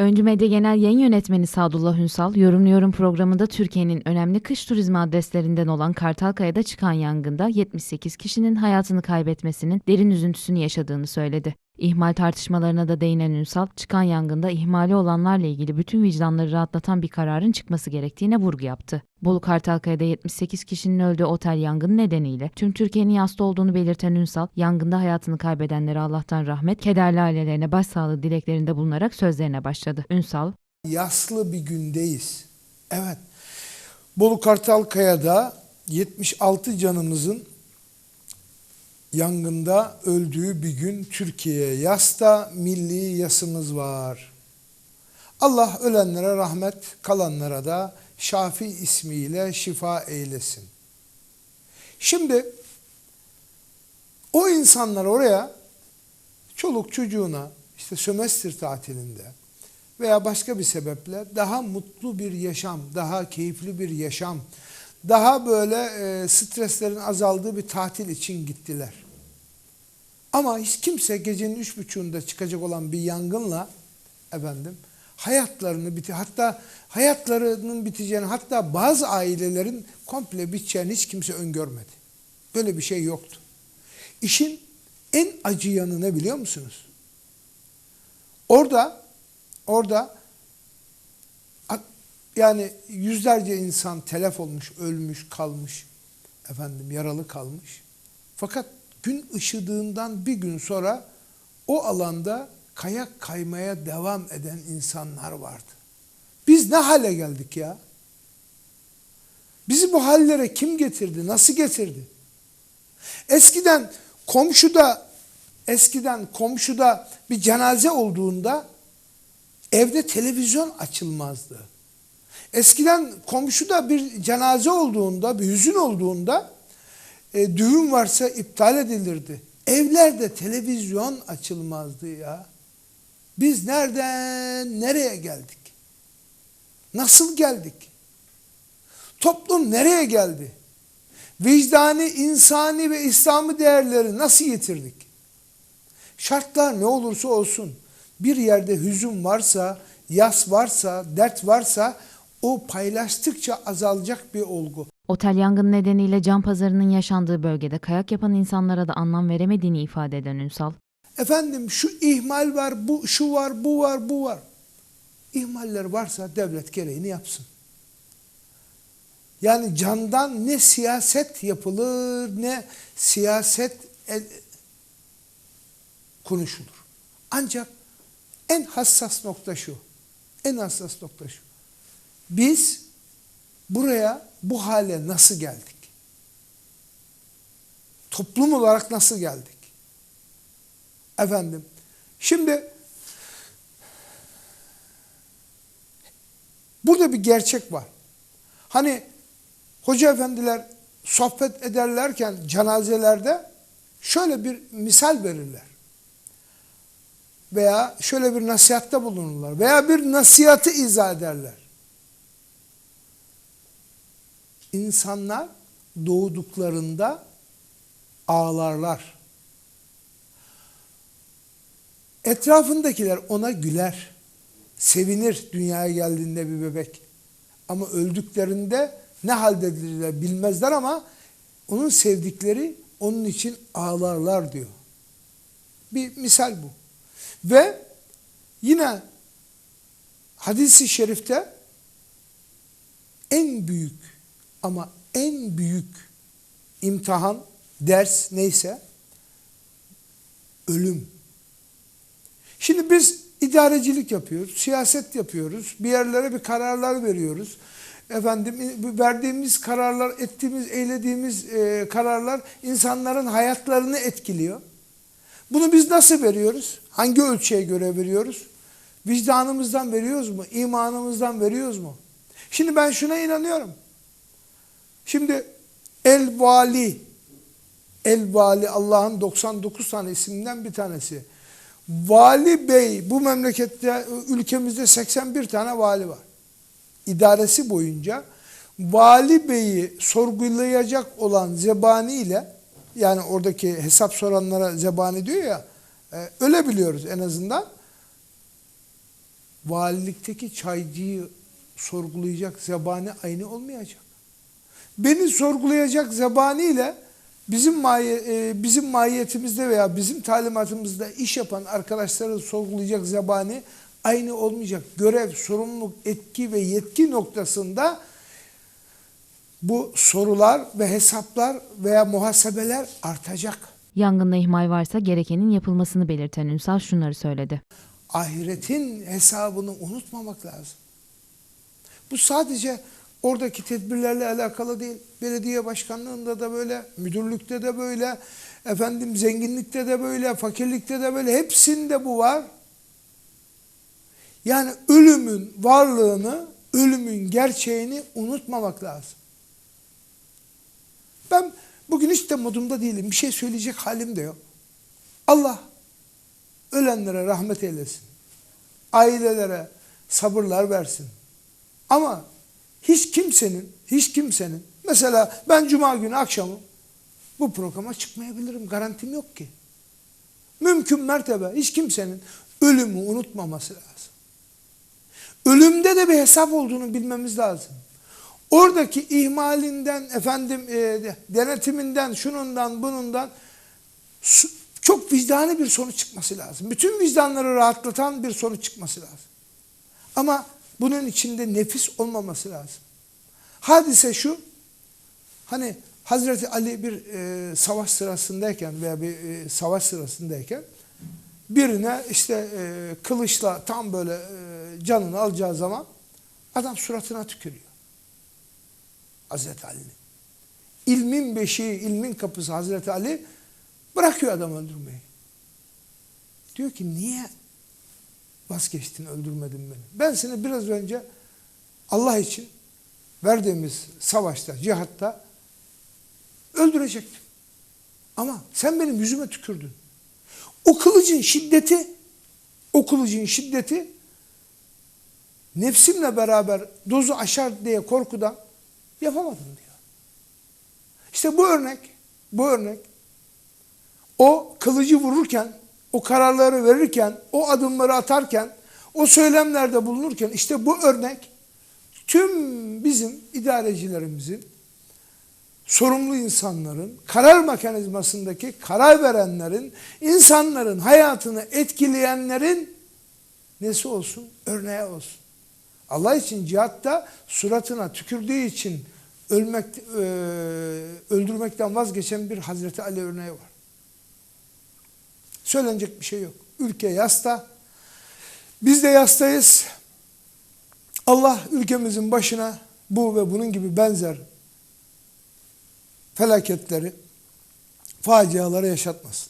Öncü Medya Genel Yayın Yönetmeni Sadullah Ünsal, Yorumluyorum programında Türkiye'nin önemli kış turizmi adreslerinden olan Kartalkaya'da çıkan yangında 78 kişinin hayatını kaybetmesinin derin üzüntüsünü yaşadığını söyledi. İhmal tartışmalarına da değinen Ünsal, çıkan yangında ihmali olanlarla ilgili bütün vicdanları rahatlatan bir kararın çıkması gerektiğine vurgu yaptı. Bolu Kartalkaya'da 78 kişinin öldüğü otel yangını nedeniyle tüm Türkiye'nin yasta olduğunu belirten Ünsal, yangında hayatını kaybedenlere Allah'tan rahmet, kederli ailelerine başsağlığı dileklerinde bulunarak sözlerine başladı. Ünsal, yaslı bir gündeyiz. Evet. Bolu Kartalkaya'da 76 canımızın yangında öldüğü bir gün Türkiye'ye yasta milli yasımız var. Allah ölenlere rahmet, kalanlara da Şafi ismiyle şifa eylesin. Şimdi o insanlar oraya çoluk çocuğuna işte sömestr tatilinde veya başka bir sebeple daha mutlu bir yaşam, daha keyifli bir yaşam, daha böyle e, streslerin azaldığı bir tatil için gittiler. Ama hiç kimse gecenin üç buçuğunda çıkacak olan bir yangınla efendim hayatlarını biti hatta hayatlarının biteceğini hatta bazı ailelerin komple biteceğini hiç kimse öngörmedi. Böyle bir şey yoktu. İşin en acı yanı ne biliyor musunuz? Orada orada yani yüzlerce insan telef olmuş, ölmüş, kalmış, efendim yaralı kalmış. Fakat gün ışıdığından bir gün sonra o alanda kayak kaymaya devam eden insanlar vardı. Biz ne hale geldik ya? Bizi bu hallere kim getirdi? Nasıl getirdi? Eskiden komşuda eskiden komşuda bir cenaze olduğunda evde televizyon açılmazdı. Eskiden komşuda bir cenaze olduğunda, bir hüzün olduğunda e, düğün varsa iptal edilirdi. Evlerde televizyon açılmazdı ya. Biz nereden nereye geldik? Nasıl geldik? Toplum nereye geldi? Vicdani, insani ve İslami değerleri nasıl yitirdik? Şartlar ne olursa olsun bir yerde hüzün varsa, yas varsa, dert varsa o paylaştıkça azalacak bir olgu. Otel yangını nedeniyle can pazarının yaşandığı bölgede kayak yapan insanlara da anlam veremediğini ifade eden Ünsal, Efendim şu ihmal var, bu şu var, bu var, bu var. İhmaller varsa devlet gereğini yapsın. Yani candan ne siyaset yapılır ne siyaset el, konuşulur. Ancak en hassas nokta şu. En hassas nokta şu. Biz buraya bu hale nasıl geldik? Toplum olarak nasıl geldik? Efendim, şimdi burada bir gerçek var. Hani hoca efendiler sohbet ederlerken cenazelerde şöyle bir misal verirler. Veya şöyle bir nasihatte bulunurlar. Veya bir nasihatı izah ederler. İnsanlar doğduklarında ağlarlar. Etrafındakiler ona güler. Sevinir dünyaya geldiğinde bir bebek. Ama öldüklerinde ne haldedirler bilmezler ama onun sevdikleri onun için ağlarlar diyor. Bir misal bu. Ve yine hadisi şerifte en büyük ama en büyük imtihan, ders neyse ölüm. Şimdi biz idarecilik yapıyoruz, siyaset yapıyoruz, bir yerlere bir kararlar veriyoruz. Efendim verdiğimiz kararlar, ettiğimiz, eylediğimiz e, kararlar insanların hayatlarını etkiliyor. Bunu biz nasıl veriyoruz? Hangi ölçüye göre veriyoruz? Vicdanımızdan veriyoruz mu? İmanımızdan veriyoruz mu? Şimdi ben şuna inanıyorum. Şimdi El Vali, El Vali Allah'ın 99 tane isminden bir tanesi. Vali Bey, bu memlekette, ülkemizde 81 tane vali var. İdaresi boyunca Vali Bey'i sorgulayacak olan zebani ile yani oradaki hesap soranlara zebani diyor ya, e, öyle biliyoruz en azından. valilikteki çaycıyı sorgulayacak zebani aynı olmayacak. Beni sorgulayacak zebani ile bizim mahi, e, bizim mahiyetimizde veya bizim talimatımızda iş yapan arkadaşları sorgulayacak zebani aynı olmayacak. Görev, sorumluluk, etki ve yetki noktasında bu sorular ve hesaplar veya muhasebeler artacak. Yangında ihmal varsa gerekenin yapılmasını belirten Ünsal şunları söyledi. ahiretin hesabını unutmamak lazım. Bu sadece oradaki tedbirlerle alakalı değil. Belediye başkanlığında da böyle, müdürlükte de böyle, efendim zenginlikte de böyle, fakirlikte de böyle. Hepsinde bu var. Yani ölümün varlığını, ölümün gerçeğini unutmamak lazım. Ben bugün hiç de modumda değilim. Bir şey söyleyecek halim de yok. Allah ölenlere rahmet eylesin. Ailelere sabırlar versin. Ama hiç kimsenin, hiç kimsenin, mesela ben cuma günü akşamı bu programa çıkmayabilirim. Garantim yok ki. Mümkün mertebe hiç kimsenin ölümü unutmaması lazım. Ölümde de bir hesap olduğunu bilmemiz lazım. Oradaki ihmalinden, efendim e, denetiminden, şunundan, bunundan çok vicdani bir sonuç çıkması lazım. Bütün vicdanları rahatlatan bir sonuç çıkması lazım. Ama bunun içinde nefis olmaması lazım. Hadise şu, hani Hazreti Ali bir e, savaş sırasındayken veya bir e, savaş sırasındayken birine işte e, kılıçla tam böyle e, canını alacağı zaman adam suratına tükürüyor. Hazreti Ali'nin. İlmin beşiği, ilmin kapısı Hazreti Ali bırakıyor adam öldürmeyi. Diyor ki niye vazgeçtin öldürmedin beni? Ben seni biraz önce Allah için verdiğimiz savaşta, cihatta öldürecektim. Ama sen benim yüzüme tükürdün. O kılıcın şiddeti, o kılıcın şiddeti nefsimle beraber dozu aşar diye korkudan yapamadım diyor. İşte bu örnek, bu örnek o kılıcı vururken, o kararları verirken, o adımları atarken, o söylemlerde bulunurken işte bu örnek tüm bizim idarecilerimizin, sorumlu insanların, karar mekanizmasındaki karar verenlerin, insanların hayatını etkileyenlerin nesi olsun? Örneği olsun. Allah için cihatta suratına tükürdüğü için ölmek, e, öldürmekten vazgeçen bir Hazreti Ali örneği var. Söylenecek bir şey yok. Ülke yasta. Biz de yastayız. Allah ülkemizin başına bu ve bunun gibi benzer felaketleri, faciaları yaşatmasın.